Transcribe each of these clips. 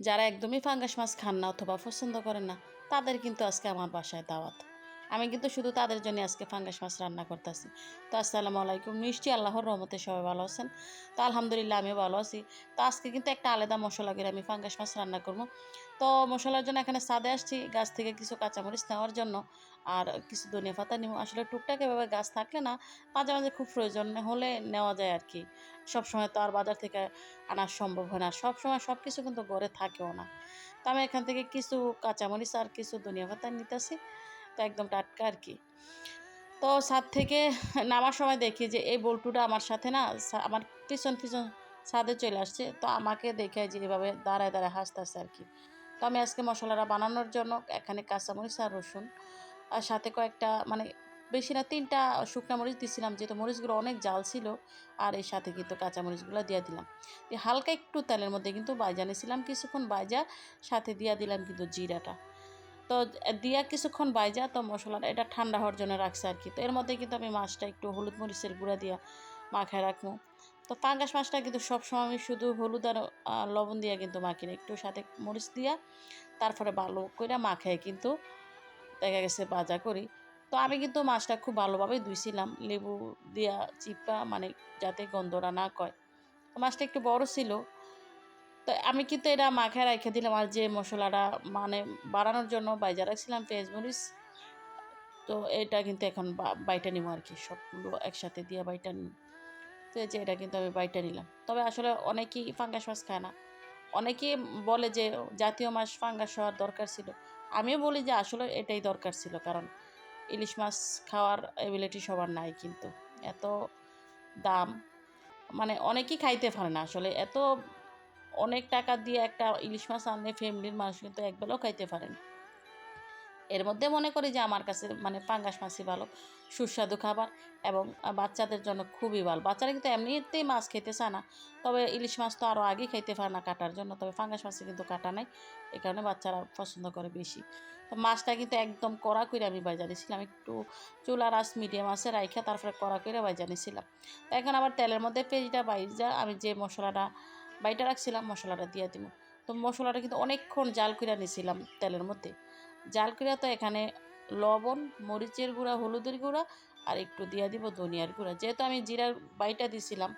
যারা একদমই ফাঙ্গাস মাছ খান না অথবা পছন্দ করেন না, তাদের কিন্তু আজকে আমার বাসায় দাওয়াত। আমি কিন্তু শুধু তাদের জন্য আজকে ফাঙ্গাস মাছ রান্না করতেছি। তো আসসালামু আলাইকুম নিশ্চয়ই আল্লাহর রহমতে সবাই ভালো আছেন। তো আলহামদুলিল্লাহ আমিও ভালো আছি। তো আজকে কিন্তু একটা আলাদা মশলা করে আমি ফাঙ্গাস মাছ রান্না করব। তো মশলার জন্য এখানে সাদে আসছি, গাছ থেকে কিছু কাঁচামরিচ নেওয়ার জন্য আর কিছু ধনিয়া পাতা নিব। আসলে টুকটাক এভাবে গাছ থাকলে না মাঝে মাঝে খুব প্রয়োজন হলে নেওয়া যায় আর কি। সবসময় তো আর বাজার থেকে আনা সম্ভব হয় না। সবসময় সব কিছু কিন্তু ঘরে থাকেও না। তো আমি এখান থেকে কিছু কাঁচামরিচ আর কিছু ধনিয়া পাতা নিতেছি। তো একদম টাটকা আর কি। তো ছাদ থেকে নামার সময় দেখি যে এই বল্টুটা আমার সাথে না আমার পিছন পিছন ছাদে চলে আসছে। তো আমাকে দেখে যে এভাবে দাঁড়ায় দাঁড়ায় হাসতেছে আর কি। তো আমি আজকে মশলাটা বানানোর জন্য এখানে কাঁচামরিচ আর রসুন আর সাথে কয়েকটা মানে বেশি না তিনটা শুকনো মরিচ দিছিলাম, যেহেতু মরিচগুলো অনেক জাল ছিল আর এর সাথে কিন্তু কাঁচামরিচগুলো দিয়ে দিলাম। হালকা একটু তেলের মধ্যে কিন্তু বাইজা নিয়েছিলাম কিছুক্ষণ বাইজা সাথে দিয়ে দিলাম কিন্তু জিরাটা। তো দিয়া কিছুক্ষণ বাইজা তো মশলাটা, এটা ঠান্ডা হওয়ার জন্য রাখছে আর কি। তো এর মধ্যে কিন্তু আমি মাছটা একটু হলুদ মরিচের গুঁড়া দিয়া মাখায় রাখব। তো পাঙ্গাস মাছটা কিন্তু সবসময় আমি শুধু হলুদ আর লবণ দিয়া কিন্তু মাখি না, একটু সাথে মরিচ দিয়া তারপরে ভালো করে মাখায় কিন্তু দেখা গেছে ভাজা করি। তো আমি কিন্তু মাছটা খুব ভালোভাবে ধুইছিলাম, লেবু দিয়া, চিপা মানে যাতে গন্ধটা না কয়। মাছটা একটু বড় ছিল তো আমি কিন্তু এটা মাখায় রেখে দিলাম আর যে মশলাটা মানে বাড়ানোর জন্য বাইজা রাখছিলাম পেঁয়াজ মরিচ তো এটা কিন্তু এখন বাইটা নিব আর কি। সবগুলো একসাথে দিয়ে বাইটা নিব। তো যে এটা কিন্তু আমি বাইটা নিলাম। তবে আসলে অনেকেই ফাঙ্গাস মাছ খায় না। অনেকেই বলে যে জাতীয় মাছ ফাঙ্গাস হওয়ার দরকার ছিল। আমিও বলি যে আসলে এটাই দরকার ছিল। কারণ ইলিশ মাছ খাওয়ার এবিলিটি সবার নাই কিন্তু। এত দাম। মানে অনেকেই খাইতে পারে না আসলে। এত অনেক টাকা দিয়ে একটা ইলিশ মাছ আনলে ফ্যামিলির মানুষ কিন্তু একবেলাও খাইতে পারেন এর মধ্যে মনে করি যে আমার কাছে মানে পাঙ্গাস মাছই ভালো, সুস্বাদু খাবার এবং বাচ্চাদের জন্য খুবই ভালো। বাচ্চারা কিন্তু এমনিতেই মাছ খেতে চায় না, তবে ইলিশ মাছ তো আরও আগেই খাইতে পারে না কাটার জন্য, তবে পাঙ্গাস মাছে কিন্তু কাটা নাই এই কারণে বাচ্চারা পছন্দ করে বেশি। তো মাছটা কিন্তু একদম কড়া করে আমি বাজা দিয়েছিলাম একটু চুলা রাস মিডিয়াম আছে রাইখা তারপরে কড়া করে বাজা নিয়েছিলাম তো এখন আবার তেলের মধ্যে পেঁয়াজটা বাইজা আমি যে মশলাটা বাইটা রাখছিলাম, মশলাটা দিয়ে দিব তো মশলাটা কিন্তু অনেকক্ষণ জাল করে নিয়েছিলাম তেলের মধ্যে। জাল করে তো এখানে লবণ, মরিচের গুঁড়া, হলুদের গুঁড়া আর একটু দিয়ে দিব ধনিয়ার গুঁড়া। যেহেতু আমি জিরার বাইটা দিছিলাম,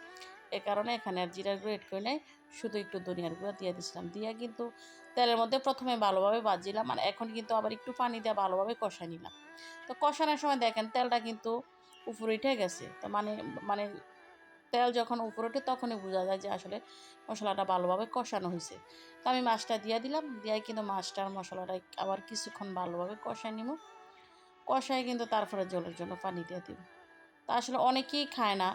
এ কারণে এখানে আর জিরার গুঁড়ো এড করে নেই, শুধু একটু ধনিয়ার গুঁড়া দিয়ে দিছিলাম। দিয়ে কিন্তু তেলের মধ্যে প্রথমে ভালোভাবে বাজিলাম আর এখন কিন্তু আবার একটু পানি দিয়ে ভালোভাবে কষাই নিলাম। তো কষানোর সময় দেখেন তেলটা কিন্তু উপরে উঠে গেছে। তো মানে মানে তেল যখন উপরে ওঠে তখনই বোঝা যায় যে আসলে মশলাটা ভালোভাবে কষানো হয়েছে। তো আমি মাছটা দিয়ে দিলাম, দিয়ে কিন্তু মাছটার মশলাটা আবার কিছুক্ষণ ভালোভাবে কষাই নিব। কষায় কিন্তু তারপরে জলের জন্য পানি দিয়ে দিব। তা আসলে অনেকেই খায় না,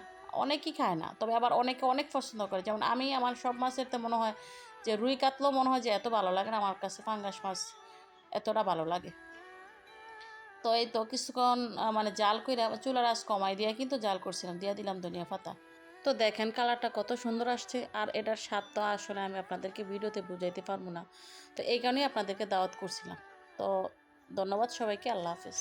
অনেকেই খায় না, তবে আবার অনেকে অনেক পছন্দ করে। যেমন আমি, আমার সব মাছের তো মনে হয় যে রুই কাতলেও মনে হয় যে এত ভালো লাগে না, আমার কাছে পাঙ্গাস মাছ এতটা ভালো লাগে। তো এই তো কিছুক্ষণ মানে জাল করে চুলার আঁচ কমাই দিয়ে কিন্তু জাল করছিলাম, দিয়ে দিলাম ধনিয়া পাতা। তো দেখেন কালারটা কত সুন্দর আসছে আর এটার স্বাদ তো আসলে আমি আপনাদেরকে ভিডিওতে বুঝাইতে পারব না। তো এই কারণেই আপনাদেরকে দাওয়াত করছিলাম। তো ধন্যবাদ সবাইকে, আল্লাহ হাফেজ।